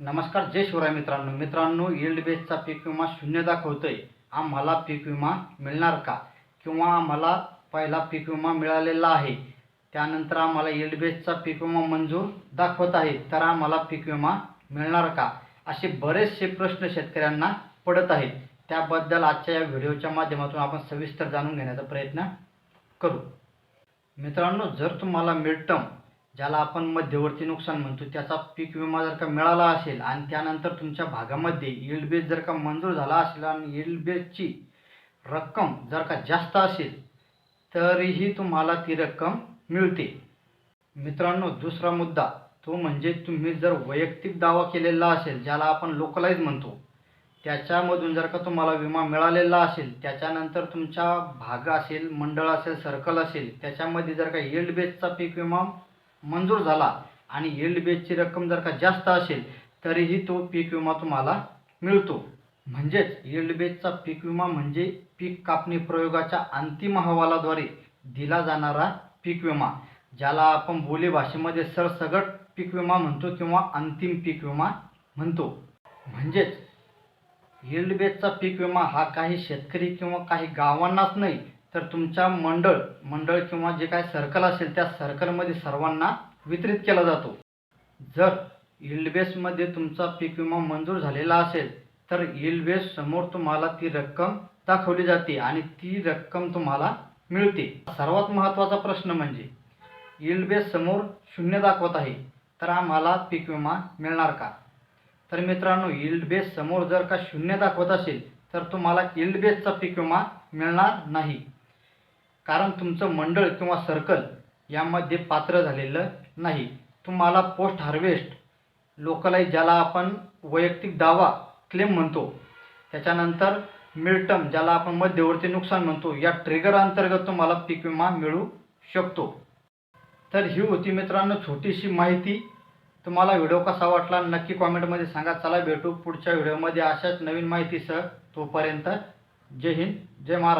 नमस्कार जय शिवराय मित्रांनो. मित्रांनो यील्ड बेसचा पीक विमा शून्य दाखवतोय. आम्हाला पीक विमा मिळणार का? किंवा आम्हाला पहिला पीक विमा मिळालेला आहे. त्यानंतर आम्हाला यील्ड बेसचा पीक विमा मंजूर दाखवत आहे. तर आम्हाला पीक विमा मिळणार का? असे बरेचसे प्रश्न शेतकऱ्यांना पडत आहेत. त्याबद्दल आजच्या या व्हिडिओच्या माध्यमातून आपण सविस्तर जाणून घेण्याचा प्रयत्न करू. मित्रांनो जर तुम्हाला मिड टर्म ज्याला आपण मध्यवर्ती नुकसान म्हणतो त्याचा पीक विमा जर का मिळाला असेल आणि त्यानंतर तुमच्या भागामध्ये यील्ड बेस जर का मंजूर झाला असेल आणि यील्ड बेसची रक्कम जर का जास्त असेल तरीही तुम्हाला ती रक्कम मिळते. मित्रांनो दुसरा मुद्दा तो म्हणजे तुम्ही जर वैयक्तिक दावा केलेला असेल ज्याला आपण लोकलाईज म्हणतो त्याच्यामधून जर का तुम्हाला विमा मिळालेला असेल त्याच्यानंतर तुमच्या भाग असेल मंडळ असेल सर्कल असेल त्याच्यामध्ये जर का येल्ड बेसचा पीक विमा मंजूर झाला आणि yield बेसची रक्कम जर का जास्त असेल तरीही तो पीक विमा तुम्हाला मिळतो. म्हणजेच yield बेसचा पीक विमा म्हणजे पीक कापणी प्रयोगाच्या अंतिम अहवालाद्वारे दिला जाणारा पीक विमा ज्याला आपण बोली भाषेमध्ये सरसगट पीक विमा म्हणतो किंवा अंतिम पीक विमा म्हणतो. म्हणजेच yield बेसचा पीक विमा हा काही शेतकरी किंवा काही गावांनाच नाही तर तुमच्या मंडळ मंडळ किंवा जे काही सर्कल असेल त्या सर्कलमध्ये सर्वांना वितरित केला जातो. जर yield बेसमध्ये तुमचा पीक विमा मंजूर झालेला असेल तर yield बेस समोर तुम्हाला ती रक्कम दाखवली जाते आणि ती रक्कम तुम्हाला मिळते. सर्वात महत्त्वाचा प्रश्न म्हणजे यील्ड बेस समोर शून्य दाखवत आहे तर आम्हाला पीक विमा मिळणार का? तर मित्रांनो यील्ड बेस समोर जर का शून्य दाखवत असेल तर तुम्हाला yield बेसचा पीक विमा मिळणार नाही. कारण तुमचं मंडळ किंवा सर्कल यामध्ये पात्र झालेलं नाही. तुम्हाला पोस्ट हार्वेस्ट लोकलाईज ज्याला आपण वैयक्तिक दावा क्लेम म्हणतो त्याच्यानंतर मिडटम ज्याला आपण मध्यवर्ती नुकसान म्हणतो या ट्रिगर अंतर्गत तुम्हाला पीक विमा मिळू शकतो. तर ही होती मित्रांनो छोटीशी माहिती. तुम्हाला व्हिडिओ कसा वाटला नक्की कॉमेंटमध्ये सांगा. चला भेटू पुढच्या व्हिडिओमध्ये. अशाच नवीन माहितीसह तोपर्यंत जय हिंद जय महाराष्ट्र.